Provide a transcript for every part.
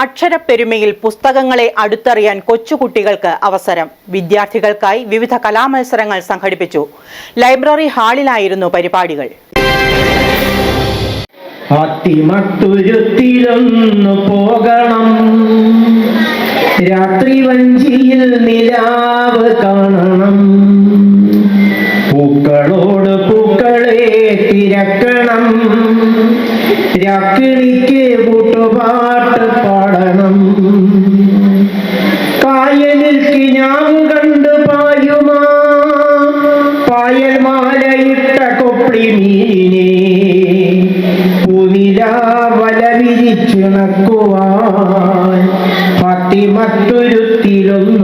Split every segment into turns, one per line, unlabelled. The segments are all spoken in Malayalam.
അക്ഷരപ്പെരുമയിൽ പുസ്തകങ്ങളെ അടുത്തറിയാൻ കൊച്ചുകുട്ടികൾക്ക് അവസരം. വിദ്യാർത്ഥികൾക്കായി വിവിധ കലാമത്സരങ്ങൾ സംഘടിപ്പിച്ചു. ലൈബ്രറി ഹാളിലായിരുന്നു പരിപാടികൾ.
അത്തിമട്ടുരുത്തിലൊന്നു പോകണം. രാത്രി വഞ്ചിയിൽ നിലാവ് കാണണം. പൂക്കളോട് പൂക്കളെ തിരക്കണം. രാക്കിണിക്ക് കൂട്ടുപാട്ട് കായലിൽ കിനാവ് കണ്ട് പായുമാ. പായൽ മാലയിട്ട കൊപ്പി മീനിനെ പൂനില വല വിരിച്ചിണക്കുവാൻ പത്തിമറ്റൊരുത്തിലൊന്നു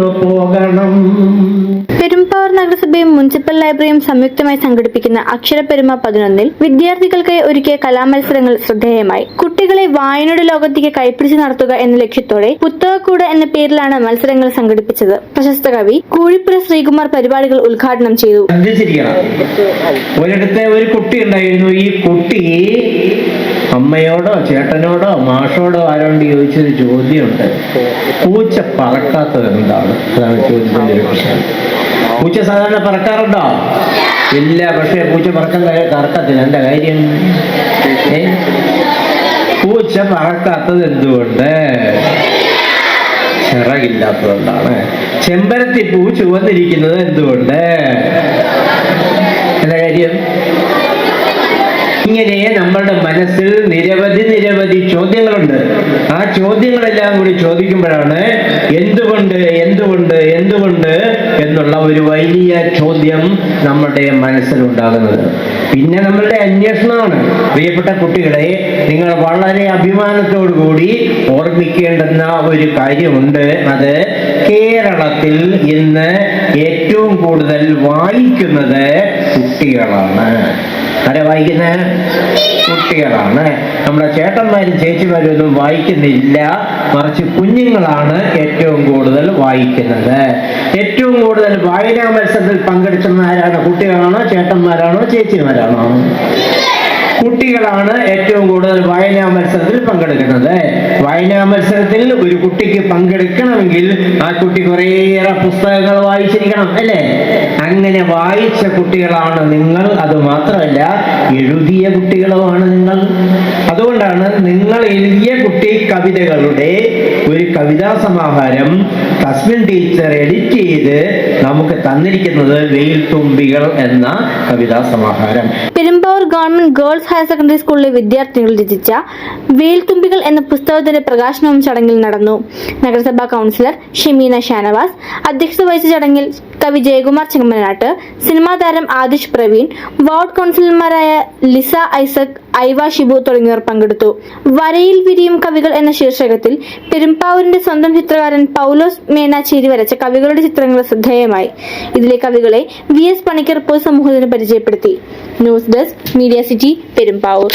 മുനിസിപ്പൽ ലൈബ്രറിയും സംയുക്തമായി സംഘടിപ്പിക്കുന്ന അക്ഷരപ്പെരുമ പതിനൊന്നിൽ വിദ്യാർത്ഥികൾക്കായി ഒരുക്കിയ കലാമത്സരങ്ങൾ ശ്രദ്ധേയമായി. കുട്ടികളെ വായനയുടെ ലോകത്തേക്ക് കൈപ്പിടിച്ച് നടത്തുക എന്ന ലക്ഷ്യത്തോടെ പുത്തകക്കൂട് എന്ന പേരിലാണ് മത്സരങ്ങൾ സംഘടിപ്പിച്ചത്. പ്രശസ്ത കവി കൂഴിപ്പുര ശ്രീകുമാർ പരിപാടികൾ ഉദ്ഘാടനം ചെയ്തു.
ഒരിടത്തെ ഒരു കുട്ടി ഉണ്ടായിരുന്നു. ഈ കുട്ടി അമ്മയോടോ ചേട്ടനോടോ മാഷോടോ ആരോണ്ട് ചോദിച്ചൊരു ചോദ്യമുണ്ട്. പൂച്ച പറക്കാത്തത് എന്താണ് അതാണ് ചോദ്യത്തിന്റെ ഒരു പ്രശ്നം. പൂച്ച സാധാരണ പറക്കാറുണ്ടോ? ഇല്ല പക്ഷേ പൂച്ച പറക്കാൻ കറക്കത്തില്ല. എന്താ കാര്യം? പൂച്ച പറക്കാത്തത് എന്തുകൊണ്ട്? ചിറകില്ലാത്തതുകൊണ്ടാണ്. ചെമ്പരത്തി പൂ ചുവന്നിരിക്കുന്നത് എന്തുകൊണ്ട്? എന്താ കാര്യം? ഇങ്ങനെ നമ്മളുടെ മനസ്സിൽ നിരവധി നിരവധി ചോദ്യങ്ങളുണ്ട്. ആ ചോദ്യങ്ങളെല്ലാം കൂടി ചോദിക്കുമ്പോഴാണ് എന്തുകൊണ്ട് എന്തുകൊണ്ട് എന്തുകൊണ്ട് എന്നുള്ള ഒരു വലിയ ചോദ്യം നമ്മുടെ മനസ്സിലുണ്ടാകുന്നത്. പിന്നെ നമ്മളുടെ അന്വേഷണമാണ്. പ്രിയപ്പെട്ട കുട്ടികളെ നിങ്ങൾ വളരെ അഭിമാനത്തോടു കൂടി ഓർമ്മിക്കേണ്ടുന്ന ഒരു കാര്യമുണ്ട്. അത് കേരളത്തിൽ ഇന്ന് ഏറ്റവും കൂടുതൽ വായിക്കുന്നത് കുട്ടികളാണ്. ആരെ വായിക്കുന്നത് കുട്ടികളാണ്. നമ്മുടെ ചേട്ടന്മാരും ചേച്ചിമാരും ഒന്നും വായിക്കുന്നില്ല. മറിച്ച് കുഞ്ഞുങ്ങളാണ് ഏറ്റവും കൂടുതൽ വായിക്കുന്നത്. ഏറ്റവും കൂടുതൽ വായനാ മത്സരത്തിൽ പങ്കെടുക്കുന്ന ആരാണ് കുട്ടികളാണോ ചേട്ടന്മാരാണോ ചേച്ചിമാരാണോ? കുട്ടികളാണ് ഏറ്റവും കൂടുതൽ വായനാ മത്സരത്തിൽ പങ്കെടുക്കുന്നത്. വായനാ മത്സരത്തിൽ ഒരു കുട്ടിക്ക് പങ്കെടുക്കണമെങ്കിൽ ആ കുട്ടി കുറേയേറെ പുസ്തകങ്ങൾ വായിച്ചിരിക്കണം അല്ലേ? അങ്ങനെ വായിച്ച കുട്ടികളാണ് നിങ്ങൾ. അത് മാത്രമല്ല എഴുതിയ കുട്ടികളുമാണ് നിങ്ങൾ. അതുകൊണ്ടാണ് നിങ്ങൾ എഴുതിയ കുട്ടി കവിതകളുടെ ഒരു കവിതാ സമാഹാരം കസ്മിൻ ടീച്ചർ എഡിറ്റ് ചെയ്ത് നമുക്ക് തന്നിരിക്കുന്നത് വെയിൽ തുമ്പികൾ എന്ന കവിതാ സമാഹാരം.
Perumbavoor government girls higher secondary സ്കൂളിലെ വിദ്യാർത്ഥികൾ രചിച്ച തുമ്പികൾ എന്ന പുസ്തകത്തിന്റെ പ്രകാശനവും ചടങ്ങിൽ നടന്നു. നഗരസഭാ കൗൺസിലർ ഷെമീന ഷാനവാസ് അധ്യക്ഷത വഹിച്ച ചടങ്ങിൽ കവി ജയകുമാർ ചെങ്ങമനാട്ട് സിനിമാ താരം ആദിഷ് പ്രവീൺ വാർഡ് കൗൺസിലർമാരായ ലിസ ഐസക് ഐവ ഷിബു തുടങ്ങിയവർ പങ്കെടുത്തു. വരയിൽ വിരിയും കവികൾ എന്ന ശീർഷകത്തിൽ പെരുമ്പാവൂരിന്റെ സ്വന്തം ചിത്രകാരൻ പൗലോസ് മേനാച്ചേരി വരച്ച കവികളുടെ ചിത്രങ്ങൾ ശ്രദ്ധേയമായി. ഇതിലെ കവികളെ വി എസ് പണിക്കർ പൊതുസമൂഹത്തിന് പരിചയപ്പെടുത്തി. News desk media city Perumbavoor.